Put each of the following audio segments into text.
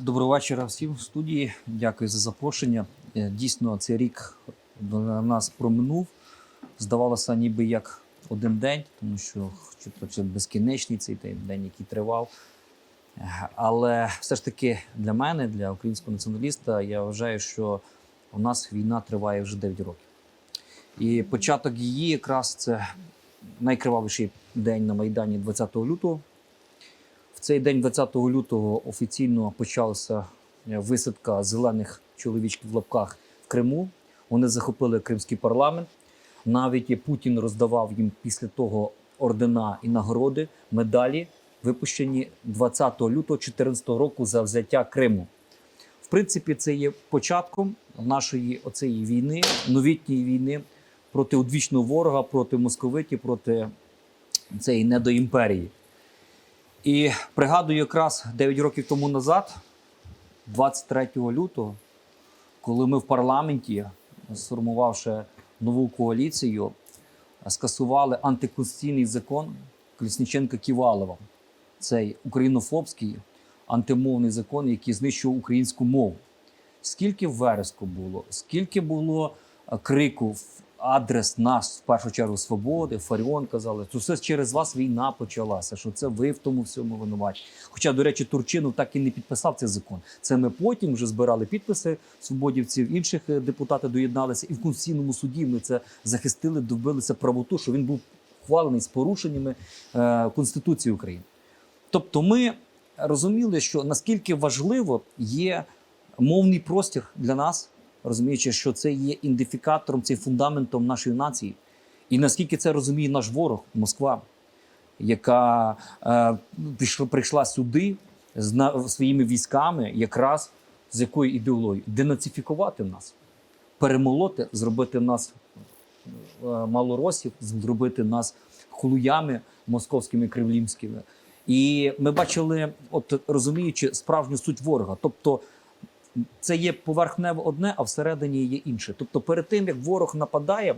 Доброго вечора всім в студії. Дякую за запрошення. Е, Дійсно, цей рік для нас проминув. Здавалося, ніби як один день, тому що це безкінечний цей день, який тривав. Але все ж таки для мене, для українського націоналіста, я вважаю, що у нас війна триває вже 9 років. І початок її якраз це найкривавіший день на Майдані 20 лютого. В цей день, 20 лютого, офіційно почалася е, висадка зелених чоловічків в лапках в Криму. Вони захопили кримський парламент. Навіть Путін роздавав їм після того ордена і нагороди, медалі, випущені 20 лютого 2014 року за взяття Криму. В принципі, це є початком нашої оцеї війни, новітньої війни проти одвічного ворога, проти московиті, проти цієї недоімперії. І пригадую якраз 9 років тому назад, 23 лютого, коли ми в парламенті, сформувавши нову коаліцію, скасували антиконституційний закон Колісніченка Ківалова. Цей українофобський антимовний закон, який знищував українську мову. Скільки вереску було, скільки було е, крику адрес нас, в першу чергу, свободи, Фаріон казали, що все через вас війна почалася, що це ви в тому всьому винуваті. Хоча, до речі, Турчинов так і не підписав цей закон. Це ми потім вже збирали підписи свободівців, інших е, депутатів доєдналися, і в Конституційному суді ми це захистили, добилися правоту, що він був ухвалений з порушеннями е, Конституції України. Тобто, ми розуміли, що наскільки важливо є мовний простір для нас, розуміючи, що це є ідентифікатором, це є фундаментом нашої нації, і наскільки це розуміє наш ворог, Москва, яка е, прийшла, прийшла сюди з на, своїми військами, якраз з якою ідеологією? Денацифікувати нас, перемолоти, зробити нас е, малоросів, зробити нас хулуями московськими кривлімськими. І ми бачили, от розуміючи справжню суть ворога, тобто це є поверхнево одне, а всередині є інше. Тобто, перед тим як ворог нападає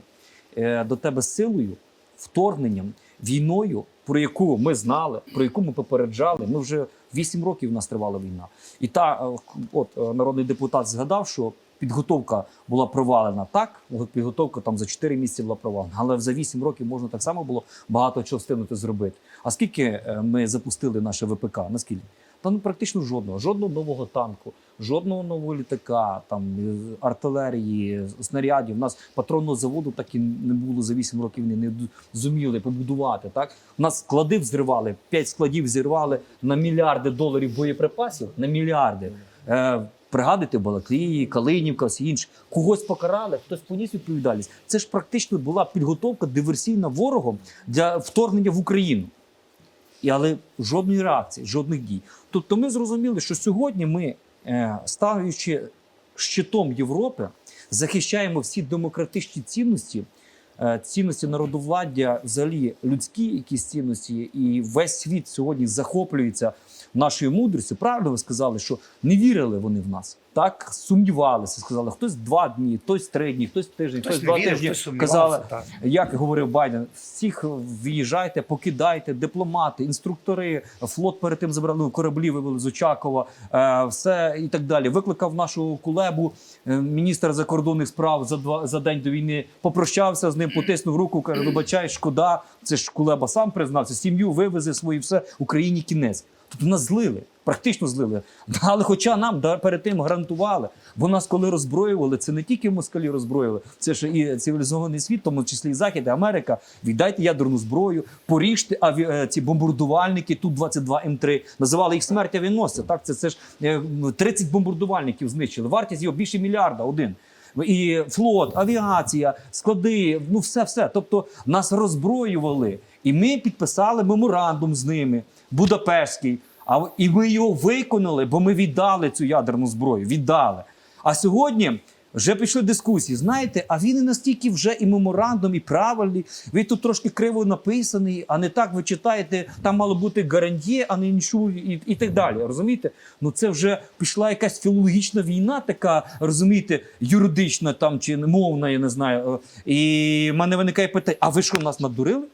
е, до тебе силою, вторгненням, війною, про яку ми знали, про яку ми попереджали. Ми вже 8 років у нас тривала війна. І та е, от е, народний депутат згадав, що підготовка була провалена так. Підготовка там за 4 місяці була провалена, але за 8 років можна так само було багато чого встигнути зробити. А скільки ми запустили наше ВПК? Наскільки? Та ну практично жодного, жодного нового танку, жодного нового літака, там е, артилерії, снарядів. У нас патронного заводу так і не було за 8 років. Вони не зуміли побудувати. Так у нас склади взривали, 5 складів зірвали на мільярди доларів боєприпасів. На мільярди. Е, Пригадуйте Балаклії, Калинівка, всі інші. Когось покарали, хтось поніс відповідальність. Це ж практично була підготовка диверсійна ворогом для вторгнення в Україну. І, але жодної реакції, жодних дій. Тобто ми зрозуміли, що сьогодні ми, е, ставлячи щитом Європи, захищаємо всі демократичні цінності, е, цінності народовладдя, взагалі людські якісь цінності, і весь світ сьогодні захоплюється нашою мудрістю. Правильно ви сказали, що не вірили вони в нас. Так сумнівалися, сказали, хтось два дні, хтось три дні, хтось тиждень, хтось, Хтось два вірив, тижні. хтось Казали, так. як говорив Байден, всіх виїжджайте, покидайте, дипломати, інструктори, флот перед тим забрали ну, кораблі, вивели з Очакова, е, все і так далі. Викликав нашу кулебу, е, міністр закордонних справ за два за день до війни. Попрощався з ним, потиснув руку, каже: вибачай, шкода. Це ж кулеба сам признався. Сім'ю вивези свої, все Україні кінець. Тобто нас злили, практично злили. Але хоча нам перед тим гарантували, бо нас коли роззброювали, це не тільки москалі роззброїли, це ж і цивілізований світ, тому числі і Захід, і Америка. Віддайте ядерну зброю, поріжте аві... е, ці бомбардувальники, ту 22 М3. Називали їх смерть авіаносця. Так, це, це ж е, 30 бомбардувальників знищили. Вартість його більше мільярда один. І флот, авіація, склади, ну все, все. Тобто нас роззброювали, і ми підписали меморандум з ними, Будапештський. А і ми його виконали, бо ми віддали цю ядерну зброю. Віддали. А сьогодні вже пішли дискусії. Знаєте, а він і настільки вже і меморандум, і правильний. Він тут трошки криво написаний, а не так ви читаєте. Там мало бути гарантіє, а не іншу, і, і так далі. Розумієте? Ну це вже пішла якась філологічна війна, така розумієте, юридична там чи мовна, я не знаю. І в мене виникає питання: а ви що нас надурили?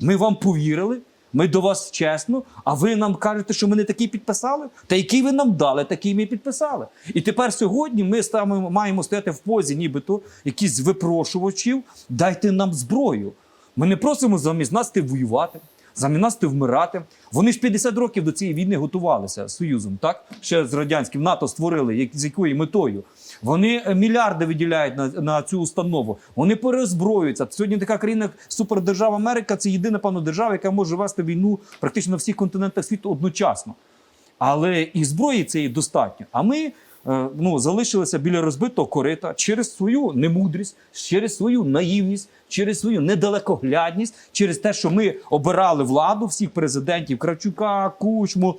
Ми вам повірили. Ми до вас чесно, а ви нам кажете, що ми не такий підписали? Та який ви нам дали, такий ми підписали. І тепер сьогодні ми ставимо, маємо стояти в позі, нібито якісь випрошувачів, дайте нам зброю. Ми не просимо замість нас ти воювати, замість нас ти вмирати. Вони ж 50 років до цієї війни готувалися Союзом, так? Ще з радянським НАТО створили, як- з якою метою. Вони е, мільярди виділяють на, на цю установу. Вони перезброюються. Сьогодні така країна, супердержава Америка, це єдина певно держава, яка може вести війну практично на всіх континентах світу одночасно. Але і зброї цієї достатньо. А ми ну, залишилися біля розбитого корита через свою немудрість, через свою наївність, через свою недалекоглядність, через те, що ми обирали владу всіх президентів Кравчука, Кучму.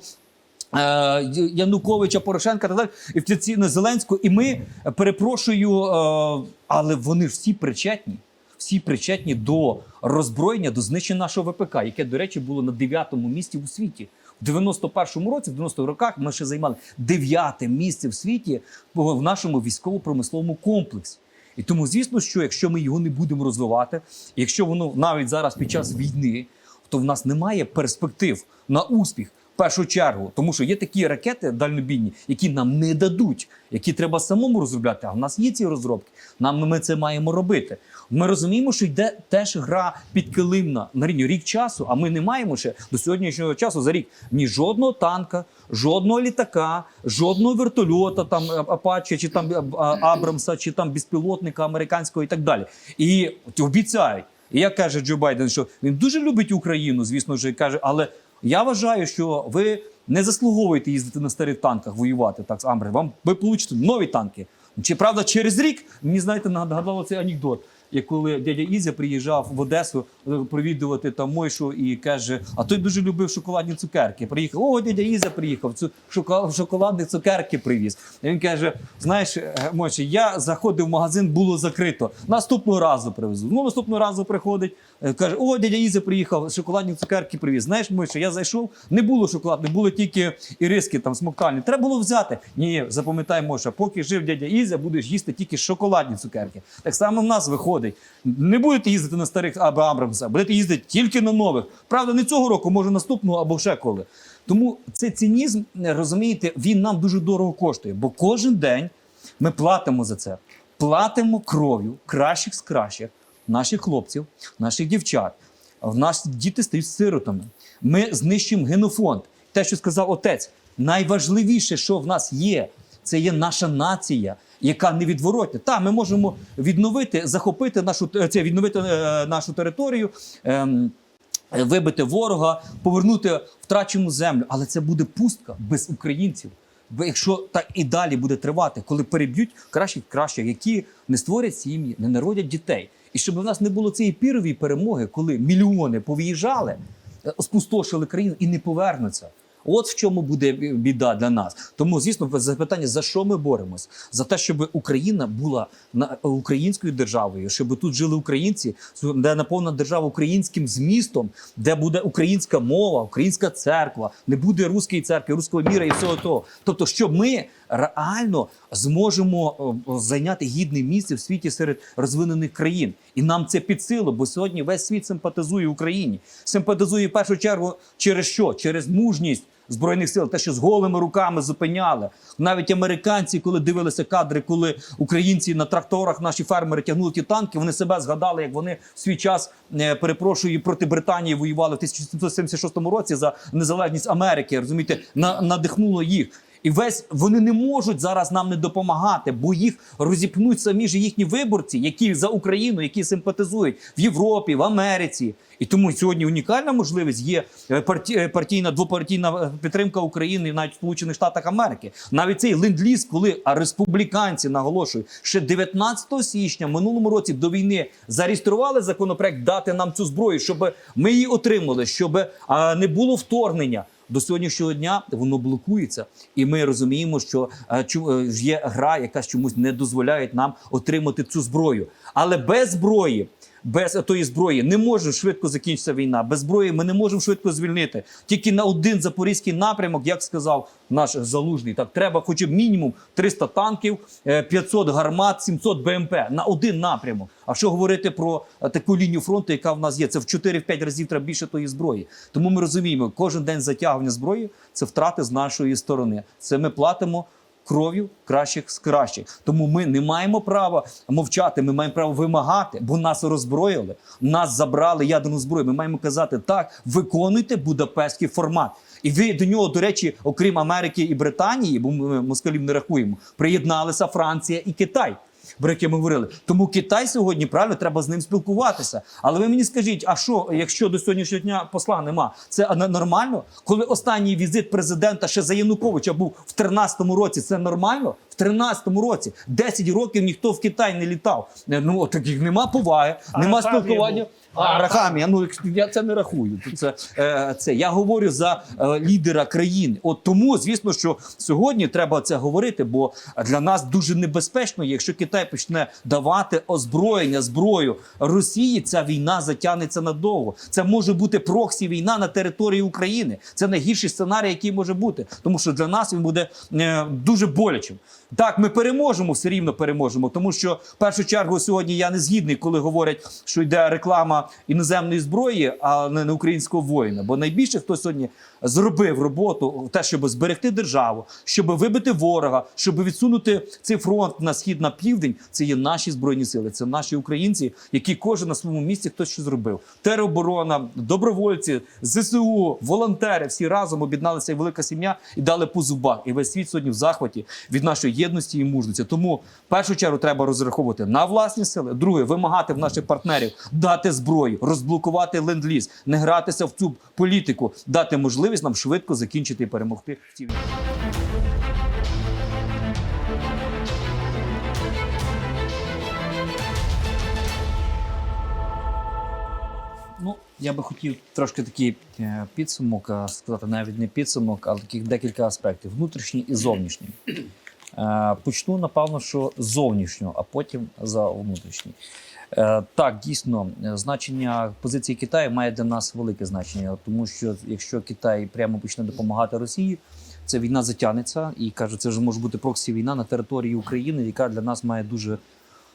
е, Януковича, Порошенка та далі, і офіційно Зеленського. І ми е, перепрошую, е, але вони ж всі причетні. Всі причетні до роззброєння, до знищення нашого ВПК, яке, до речі, було на дев'ятому місці у світі. В 91-му році, в 90-х роках, ми ще займали дев'яте місце в світі в нашому військово-промисловому комплексі. І тому, звісно, що якщо ми його не будемо розвивати, якщо воно навіть зараз під час війни, то в нас немає перспектив на успіх. Першу чергу, тому що є такі ракети дальнобійні, які нам не дадуть, які треба самому розробляти. А в нас є ці розробки. Нам ми це маємо робити. Ми розуміємо, що йде теж гра підкилимна на рівні рік часу. А ми не маємо ще до сьогоднішнього часу за рік ні жодного танка, жодного літака, жодного вертольота, там е, чи там е, Абрамса, чи там безпілотника американського і так далі. І обіцяють. І як каже Джо Байден, що він дуже любить Україну, звісно ж, каже, але я вважаю, що ви не заслуговуєте їздити на старих танках, воювати так з Амбри. Вам ви получите нові танки. Чи правда через рік мені знаєте, нагадало цей анекдот. Як коли дядя Ізя приїжджав в Одесу е, провідувати там Мойшу і каже: А той дуже любив шоколадні цукерки. Приїхав, о, дядя Ізя приїхав, цю шоколадні цукерки привіз. І він каже: Знаєш, е, Мойша, я заходив в магазин, було закрито. Наступного разу привезу. Ну, наступного разу приходить, е, каже: О, дядя Ізя приїхав, шоколадні цукерки привіз. Знаєш, Мойша, я зайшов, не було шоколадних, були тільки іриски там смоктальні. Треба було взяти. Ні, запам'ятай, Мойша, поки жив дядя Ізя, будеш їсти тільки шоколадні цукерки. Так само в нас виходить. Не будете їздити на старих або Абрамса, будете їздити тільки на нових. Правда, не цього року, може наступного або ще коли. Тому цей цинізм, розумієте, він нам дуже дорого коштує, бо кожен день ми платимо за це. Платимо кров'ю кращих з кращих наших хлопців, наших дівчат. В нас діти стають сиротами. Ми знищуємо генофонд. Те, що сказав отець, найважливіше, що в нас є, це є наша нація, яка невідворотна. Та ми можемо відновити, захопити нашу е, це відновити е, нашу територію. е, Вибити ворога, повернути втрачену землю, але це буде пустка без українців. Бо якщо так і далі буде тривати, коли переб'ють кращих кращих, які не створять сім'ї, не народять дітей, і щоб в нас не було цієї пірової перемоги, коли мільйони повиїжджали, е, спустошили країну і не повернуться. От в чому буде біда для нас. Тому, звісно, запитання, за що ми боремось? За те, щоб Україна була українською державою, щоб тут жили українці, де наповнена держава українським змістом, де буде українська мова, українська церква, не буде руської церкви, руського міра і всього того. Тобто, щоб ми реально зможемо е, зайняти гідне місце в світі серед розвинених країн, і нам це під силу, бо сьогодні весь світ симпатизує Україні. Симпатизує в першу чергу через що? Через мужність. Збройних сил, те, що з голими руками зупиняли. Навіть американці, коли дивилися кадри, коли українці на тракторах, наші фермери тягнули ті танки, вони себе згадали, як вони в свій час, е, перепрошую, проти Британії воювали в 1776 році за незалежність Америки. Розумієте, на, надихнуло їх. І весь вони не можуть зараз нам не допомагати, бо їх розіпнуть самі ж їхні виборці, які за Україну, які симпатизують в Європі, в Америці. І тому сьогодні унікальна можливість є е, е, партійна двопартійна е, підтримка України навіть в Сполучених Штатах Америки. Навіть цей ленд-ліз, коли республіканці наголошую, ще 19 січня минулому році до війни зареєстрували законопроект дати нам цю зброю, щоб ми її отримали, щоб не було вторгнення. До сьогоднішнього дня воно блокується, і ми розуміємо, що е, е, є гра, яка чомусь не дозволяє нам отримати цю зброю. Але без зброї, без тої зброї не може швидко закінчитися війна. Без зброї ми не можемо швидко звільнити. Тільки на один запорізький напрямок, як сказав наш залужний, так треба хоча б мінімум 300 танків, е, 500 гармат, 700 БМП на один напрямок. А що говорити про е, таку лінію фронту, яка в нас є? Це в 4-5 разів треба більше тої зброї. Тому ми розуміємо, кожен день затягування зброї це втрати з нашої сторони. Це ми платимо кров'ю кращих з кращих. Тому ми не маємо права мовчати. Ми маємо право вимагати, бо нас роззброїли, нас забрали ядерну зброю. Ми маємо казати так, виконуйте будапештський формат. І ви до нього, до речі, окрім Америки і Британії, бо ми москалів не рахуємо, приєдналися Франція і Китай. Про яке ми говорили, тому Китай сьогодні правильно треба з ним спілкуватися. Але ви мені скажіть, а що, якщо до сьогоднішнього дня посла нема? Це нормально? Коли останній візит президента ще за Януковича був в 13-му році, це нормально? В 13-му році 10 років ніхто в Китай не літав. Е, Ну таких нема поваги, нема спілкування. А, Рахамія, ну я це не рахую. Це, е, це я говорю за е, лідера країни. От тому, звісно, що сьогодні треба це говорити, бо для нас дуже небезпечно, якщо Китай почне давати озброєння, зброю Росії, ця війна затягнеться надовго. Це може бути проксі війна на території України. Це найгірший сценарій, який може бути, тому що для нас він буде е, дуже болячим. Так, ми переможемо, все рівно переможемо, тому що в першу чергу сьогодні я не згідний, коли говорять, що йде реклама іноземної зброї, а не українського воїна. Бо найбільше хто сьогодні зробив роботу те, щоб зберегти державу, щоб вибити ворога, щоб відсунути цей фронт на схід на південь. Це є наші збройні сили, це наші українці, які кожен на своєму місці хтось що зробив. Тероборона, добровольці, зсу, волонтери всі разом об'єдналися як велика сім'я і дали по зубах. І весь світ сьогодні в захваті від нашої єдності і мужності. Тому в першу чергу треба розраховувати на власні сили. Друге, вимагати в наших партнерів дати зброю, розблокувати ленд-ліз, не гратися в цю політику, дати можливість нам швидко закінчити і перемогти в цій війні. Ну, я би хотів трошки такий е, підсумок сказати, навіть не підсумок, а таких декілька аспектів: внутрішній і зовнішній. Е, Почну, напевно, що зовнішнього, а потім за внутрішній. Е, Так, дійсно, значення позиції Китаю має для нас велике значення, тому що якщо Китай прямо почне допомагати Росії, ця війна затягнеться і каже, це вже може бути проксі війна на території України, яка для нас має дуже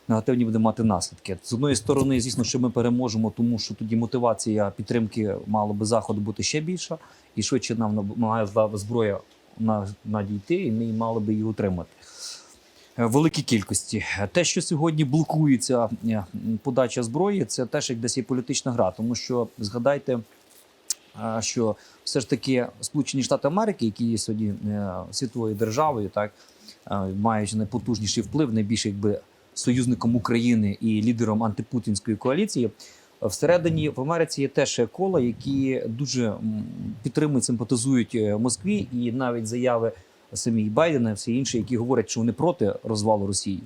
негативні буде мати наслідки. З одної сторони, звісно, що ми переможемо, тому що тоді мотивація підтримки мало би заходу бути ще більша, і швидше нам має зброя на- надійти, і ми мали би її отримати. Е, Великій кількості. Те, що сьогодні блокується е, подача зброї, це теж як десь є політична гра, тому що згадайте, е, що все ж таки Сполучені Штати Америки, які є сьогодні світовою державою, так маючи найпотужніший вплив, найбільше якби союзником України і лідером антипутінської коаліції. Всередині в Америці є теж кола, які дуже підтримують, симпатизують Москві, і навіть заяви самі Байдена, і всі інші, які говорять, що вони проти розвалу Росії.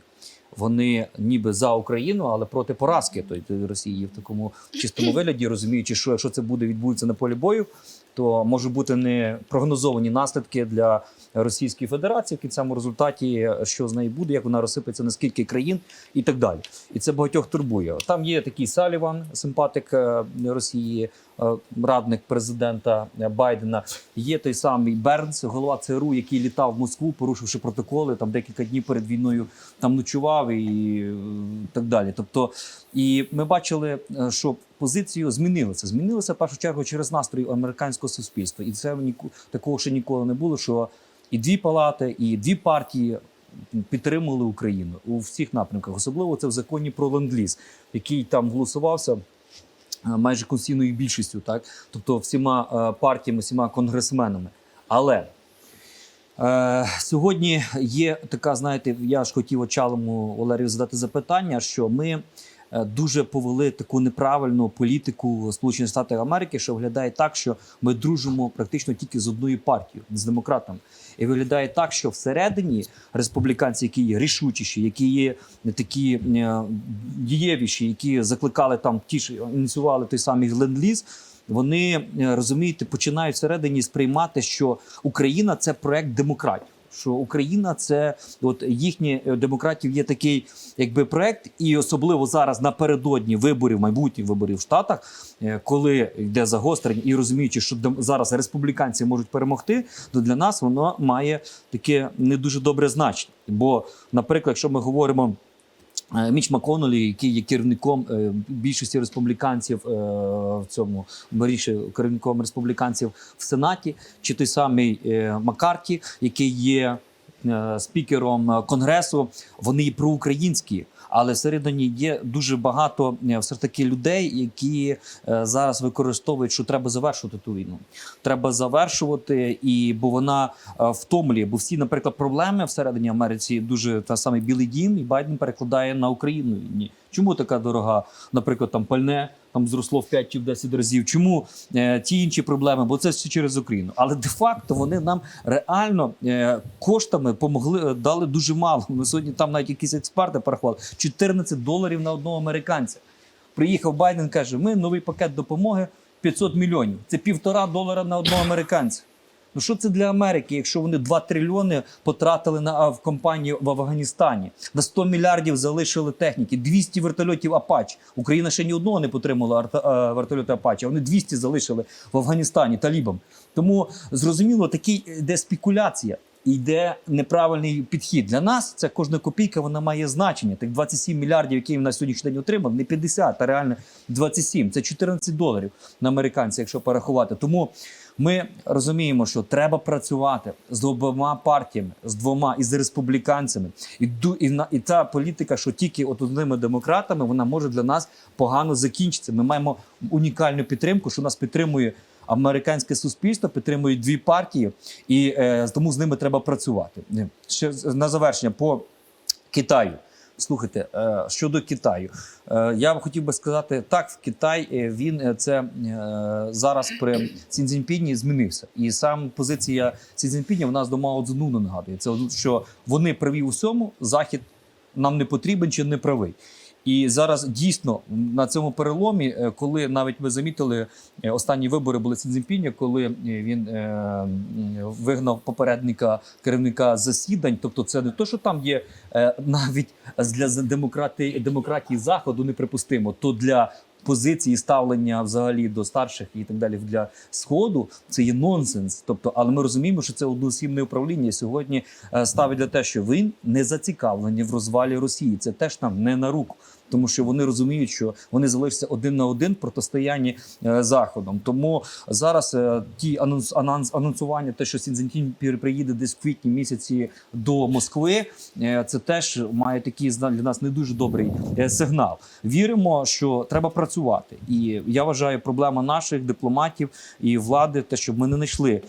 Вони ніби за Україну, але проти поразки той Росії в такому чистому вигляді, розуміючи, що якщо це буде відбудеться на полі бою, то можуть бути не прогнозовані наслідки для Російської Федерації в кінцевому результаті, що з нею буде, як вона розсипеться на скільки країн і так далі. І це багатьох турбує. Там є такий Саліван, симпатик е, Росії, е, радник президента Байдена. Є той самий Бернс, голова ЦРУ, який літав в Москву, порушивши протоколи. Там декілька днів перед війною там ночував і е, так далі. Тобто, і ми бачили, що позицію змінилися. Змінилися в першу чергу через настрої американського суспільства, і це ніку- такого ще ніколи не було. Що і дві палати, і дві партії підтримували Україну у всіх напрямках. Особливо це в законі про ленд-ліз, який там голосувався. е, Майже конституційною більшістю, так тобто всіма е, партіями, всіма конгресменами. Але е, сьогодні є така, знаєте, я ж хотів очалому Валерію задати запитання, що ми дуже повели таку неправильну політику Сполучених Штатів Америки, що виглядає так, що ми дружимо практично тільки з одною партією, з демократами. І виглядає так, що всередині республіканці, які є рішучіші, які є такі е, дієвіші, які закликали там ті ж ініціювали той самий ленд-ліз, вони е, розумієте, починають всередині сприймати, що Україна це проект демократії. Що Україна це от їхні е, демократів є такий якби проект, і особливо зараз напередодні виборів, майбутніх виборів в Штатах, е, коли йде загострення, і розуміючи, що зараз республіканці можуть перемогти, то для нас воно має таке не дуже добре значення. Бо, наприклад, якщо ми говоримо. Е, Міч Маконолі, який є керівником е, більшості республіканців е, в цьому більше керівником республіканців в Сенаті, чи той самий Макарті, який є спікером конгресу, вони проукраїнські. Але всередині є дуже багато е, все ж таки людей, які е, зараз використовують, що треба завершувати ту війну. Треба завершувати, і бо вона е, втомлює. Бо всі, наприклад, проблеми всередині Америці дуже та саме Білий Дім, і Байден перекладає на Україну війні. Чому така дорога, наприклад, там пальне там зросло в 5 чи в 10 разів? Чому е, ті інші проблеми? Бо це все через Україну. Але де-факто вони нам реально е, коштами помогли, е, дали дуже мало. Ми сьогодні там навіть якісь експерти порахували 14 доларів на одного американця. Приїхав Байден, каже: ми новий пакет допомоги 500 мільйонів. Це півтора долара на одного американця. Ну що це для Америки, якщо вони 2 трильйони потратили на в компанію в Афганістані, на 100 мільярдів залишили техніки, 200 вертольотів Апач. Україна ще ні одного не потримала а, вертольоти Апач, а вони 200 залишили в Афганістані талібам. Тому зрозуміло, такий йде спекуляція. Йде неправильний підхід для нас. Це кожна копійка вона має значення. Так 27 мільярдів, які він на сьогоднішній день отримав, не 50, а реально 27. Це 14 доларів на американця, якщо порахувати. Тому ми розуміємо, що треба працювати з обома партіями, з двома і з республіканцями. І ду і на і та політика, що тільки от одними демократами, вона може для нас погано закінчитися. Ми маємо унікальну підтримку, що нас підтримує. Американське суспільство підтримує дві партії, і е, тому з ними треба працювати. Ще на завершення по Китаю. Слухайте, е, щодо Китаю, е, я б хотів би сказати, так, в Китай е, він це зараз при Цінзіньпіні змінився. І сам позиція Цзіньпіня в нас до Мао Цзедуна нагадує. Це що вони праві у всьому, захід нам не потрібен чи не правий. І зараз дійсно на цьому переломі, е, коли навіть ми замітили, е, останні вибори були Цзіньпіня, коли е, він вигнав попередника керівника засідань. Тобто, це не то, що там є навіть для демократії демократії заходу неприпустимо, то для позиції ставлення взагалі до старших і так далі для сходу це є нонсенс. Тобто, але ми розуміємо, що це одноосібне управління сьогодні е, ставить для те, що він не зацікавлені в розвалі Росії. Це теж нам не на руку. Тому що вони розуміють, що вони залишаться один на один протистоянні е, заходом. Тому зараз е, ті анонс, анонс, анонсування, те, що Сінзентін приїде десь в квітні місяці до Москви, е, це теж має такий для нас не дуже добрий сигнал. Віримо, що треба працювати, і я вважаю, проблема наших дипломатів і влади, те, щоб ми не знайшли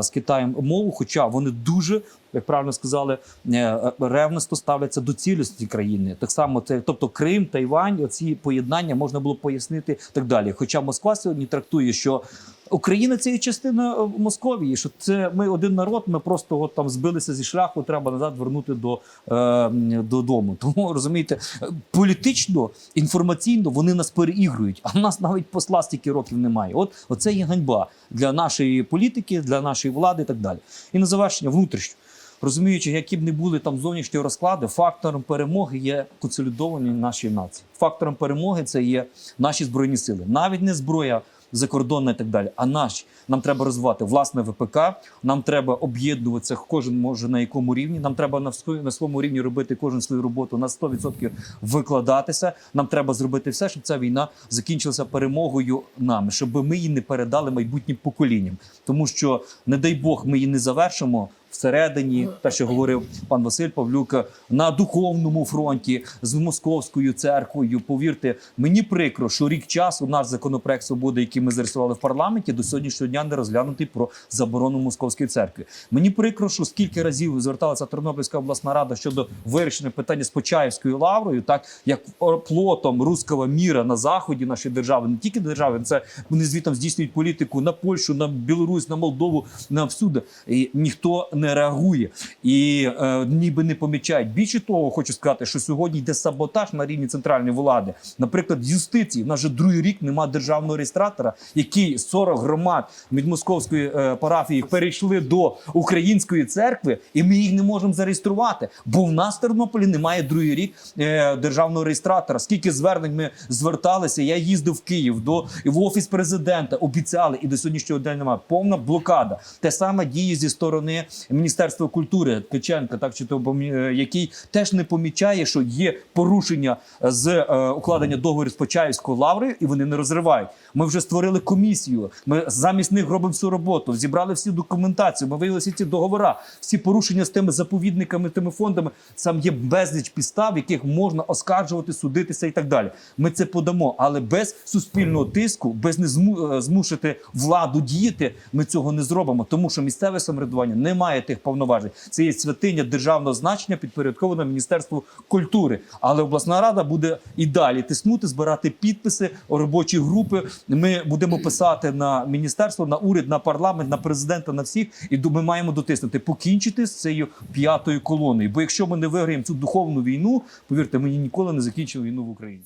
з Китаєм мову, хоча вони дуже. Як правильно сказали, е, ревносто ставляться до цілісності країни. Так само це, тобто Крим, Тайвань, оці поєднання можна було пояснити так далі. Хоча Москва сьогодні трактує, що Україна це є частина е, Московії, що це ми один народ, ми просто от там збилися зі шляху, треба назад вернути до, е, додому. Тому розумієте, е, політично, інформаційно вони нас переігрують, а в нас навіть посла стільки років немає. От оце є ганьба для нашої політики, для нашої влади і так далі. І на завершення внутрішньо. Розуміючи, які б не були там зовнішні розклади, фактором перемоги є консолідовані наші нації. Фактором перемоги це є наші збройні сили, навіть не зброя закордонна і так далі. А наші нам треба розвивати власне ВПК. Нам треба об'єднуватися. Кожен може на якому рівні. Нам треба на на своєму рівні робити кожен свою роботу на 100% викладатися. Нам треба зробити все, щоб ця війна закінчилася перемогою нами, щоб ми її не передали майбутнім поколінням. Тому що, не дай Бог, ми її не завершимо. Всередині, те, що говорив пан Василь Павлюк, на духовному фронті з московською церквою. Повірте, мені прикро, що рік часу наш законопроект свободи, який ми зареєстрували в парламенті, до сьогоднішнього дня не розглянутий про заборону московської церкви. Мені прикро, що скільки разів зверталася Тернопільська обласна рада щодо вирішення питання з Почаївською лаврою, так як плотом руського міра на заході нашої держави, не тільки держави, це вони звітом здійснюють політику на Польщу, на Білорусь, на Молдову, на всюди. І ніхто не не реагує і е, ніби не помічають. Більше того, хочу сказати, що сьогодні йде саботаж на рівні центральної влади. Наприклад, юстиції. У нас вже другий рік немає державного реєстратора, який 40 громад від московської е, парафії перейшли до української церкви, і ми їх не можемо зареєструвати. Бо в нас в Тернополі немає другий рік е, державного реєстратора. Скільки звернень ми зверталися? Я їздив в Київ до в офіс президента, обіцяли, і до сьогоднішнього дня немає. Повна блокада. Те саме діє зі сторони Міністерства культури Ткаченка, так чи то е, який теж не помічає, що є порушення з е, укладення договору з Почаївською лаврою, і вони не розривають. Ми вже створили комісію. Ми замість них робимо всю роботу. Зібрали всю документацію. Ми виявили всі ці договори, всі порушення з тими заповідниками, тими фондами. Там є безліч підстав, яких можна оскаржувати, судитися і так далі. Ми це подамо, але без суспільного тиску, без не е, змусити владу діяти, ми цього не зробимо, тому що місцеве самоврядування не має тих повноважень. Це є святиня державного значення, підпорядкована Міністерству культури. Але обласна рада буде і далі тиснути, збирати підписи, робочі групи. Ми будемо писати на міністерство, на уряд, на парламент, на президента, на всіх. І ми маємо дотиснути, покінчити з цією п'ятою колоною. Бо якщо ми не виграємо цю духовну війну, повірте, ми ніколи не закінчимо війну в Україні.